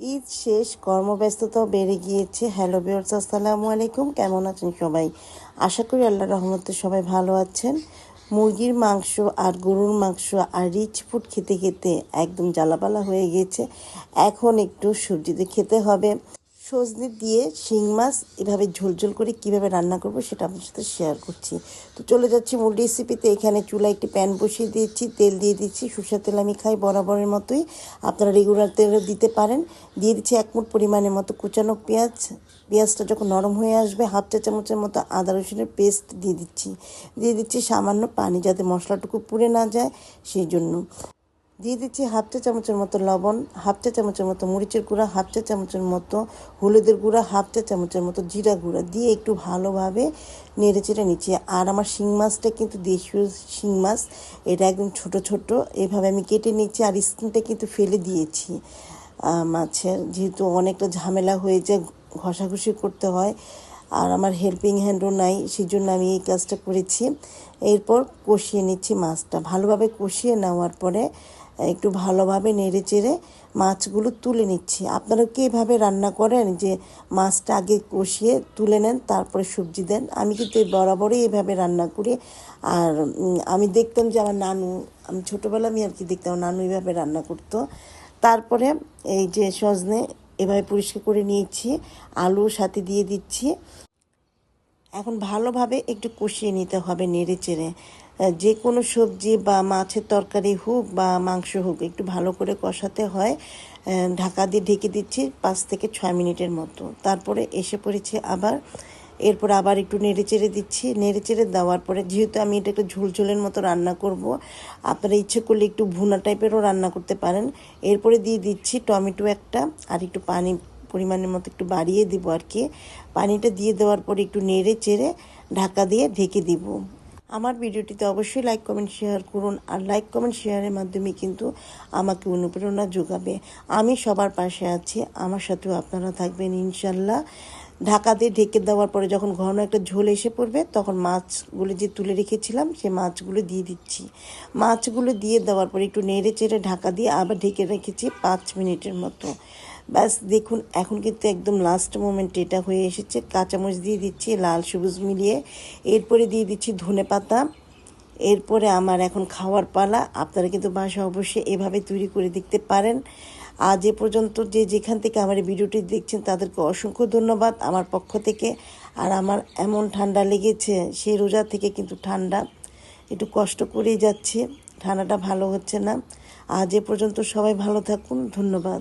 ঈদ শেষ, কর্মব্যস্ততাও বেড়ে গিয়েছে। হ্যালো বিয়ার্স আসসালামু আলাইকুম। কেমন আছেন সবাই? আশা করি আল্লাহ রহমতে সবাই ভালো আছেন। মুরগির মাংস আর গরুর মাংস আর রিচ ফুড খেতে খেতে একদম জ্বালাপালা হয়ে গিয়েছে। এখন একটু সবজিতে খেতে হবে। সজনে দিয়ে শিং মাছ এভাবে ঝোলঝোল করে কীভাবে রান্না করব সেটা আপনার সাথে শেয়ার করছি। তো চলে যাচ্ছি মূল রেসিপিতে এখানে চুলা একটি প্যান বসিয়ে দিয়েছি, তেল দিয়ে দিচ্ছি, সরষের তেল আমি খাই বরাবরের মতোই। আপনারা রেগুলার তেলও দিতে পারেন। দিয়ে দিচ্ছি এক মুঠ পরিমাণের মতো কুচানো পেঁয়াজ। পেঁয়াজটা যখন নরম হয়ে আসবে, হাফ চা চামচের মতো আদা রসুনের পেস্ট দিয়ে দিচ্ছি। দিয়ে দিচ্ছি সামান্য পানি যাতে মশলাটুকু পুড়ে না যায়, সেই জন্য। দিয়ে দিচ্ছি হাফ চা চামচের মতো লবণ, হাফ চা চামচের মতো মরিচের গুঁড়া, হাফ চা চামচের মতো হলুদের গুঁড়া, হাফ চা চামচের মতো জিরা গুঁড়া দিয়ে একটু ভালোভাবে নেড়ে চেড়ে নিচ্ছি। আর আমার শিং মাছটা কিন্তু দেশীয় শিং মাছ, এটা একদম ছোট ছোট। এভাবে আমি কেটে নিচ্ছি আর স্কিনটা কিন্তু ফেলে দিয়েছি মাছের। যেহেতু অনেকটা ঝামেলা হয়ে যায়, ঘষাঘষি করতে হয় আর আমার হেল্পিং হ্যান্ডও নাই সেই জন্য আমি এই কাজটা করেছি। এরপর কষিয়ে নিচ্ছি মাছটা। ভালোভাবে কষিয়ে নেওয়ার পরে একটু ভালোভাবে নেড়ে চেড়ে মাছগুলো তুলে নিচ্ছি। আপনারা কি এভাবে রান্না করেন যে মাছটা আগে কষিয়ে তুলে নেন, তারপরে সবজি দেন? আমি কিন্তু বরাবরই এভাবে রান্না করি। আর আমি দেখতাম যে আমার নানু, আমি ছোটোবেলা আমি আর কি দেখতাম নানু এভাবে রান্না করতো। তারপরে এই যে সজনে এভাবে পরিষ্কার করে নিয়েছি, আলু সাথে দিয়ে দিচ্ছি। এখন ভালোভাবে একটু কষিয়ে নিতে হবে নেড়ে চেড়ে। যে কোনো সবজি বা মাছের তরকারি হোক বা মাংস হোক, একটু ভালো করে কষাতে হয়। ঢাকা দিয়ে ঢেকে দিচ্ছি পাঁচ থেকে ছয় মিনিটের মতো। তারপরে এসে পড়েছি আবার। এরপর আবার একটু নেড়ে চেড়ে দিচ্ছি। নেড়ে চেড়ে দেওয়ার পরে যেহেতু আমি এটা একটু ঝোলঝোলের মতো রান্না করব, আপনারা ইচ্ছে করলে একটু ভুনা টাইপেরও রান্না করতে পারেন। এরপরে দিয়ে দিচ্ছি টমেটো একটা আর একটু পানি পরিমাণের মতো একটু বাড়িয়ে দিব আর কি। পানিটা দিয়ে দেওয়ার পরে একটু নেড়ে চেড়ে ঢাকা দিয়ে ঢেকে দিব। আমার ভিডিওটিতে অবশ্যই লাইক কমেন্ট শেয়ার করুন। আর লাইক কমেন্ট শেয়ারের মাধ্যমে কিন্তু আমাকে অনুপ্রেরণা যোগাবে। আমি সবার পাশে আছি, আমার সাথেও আপনারা থাকবেন ইনশাল্লাহ। ঢাকা দিয়ে ঢেকে দেওয়ার পরে যখন ঘন একটা ঝোল এসে পড়বে, তখন মাছগুলো যে তুলে রেখেছিলাম সে মাছগুলো দিয়ে দিচ্ছি। মাছগুলো দিয়ে দেওয়ার পরে একটু নেড়ে চেড়ে ঢাকা দিয়ে আবার ঢেকে রেখেছি পাঁচ মিনিটের মতো। ব্যাস, দেখুন, এখন কিন্তু একদম লাস্ট মোমেন্ট এটা হয়ে এসেছে। কাঁচামরিচ দিয়ে দিচ্ছি, লাল সবুজ মিলিয়ে। এরপরে দিয়ে দিচ্ছি ধনে পাতা। এরপরে আমার এখন খাওয়ার পালা। আপনারা কিন্তু বাসা অবশ্যই এভাবে তৈরি করে দেখতে পারেন। আজ এ পর্যন্ত যে যেখান থেকে আমার এই ভিডিওটি দেখছেন, তাদেরকে অসংখ্য ধন্যবাদ আমার পক্ষ থেকে। আর আমার এমন ঠান্ডা লেগেছে সেই রোজা থেকে কিন্তু ঠান্ডা। একটু কষ্ট করেই যাচ্ছে, ঠান্ডাটা ভালো হচ্ছে না। আজ এ পর্যন্ত সবাই ভালো থাকুন, ধন্যবাদ।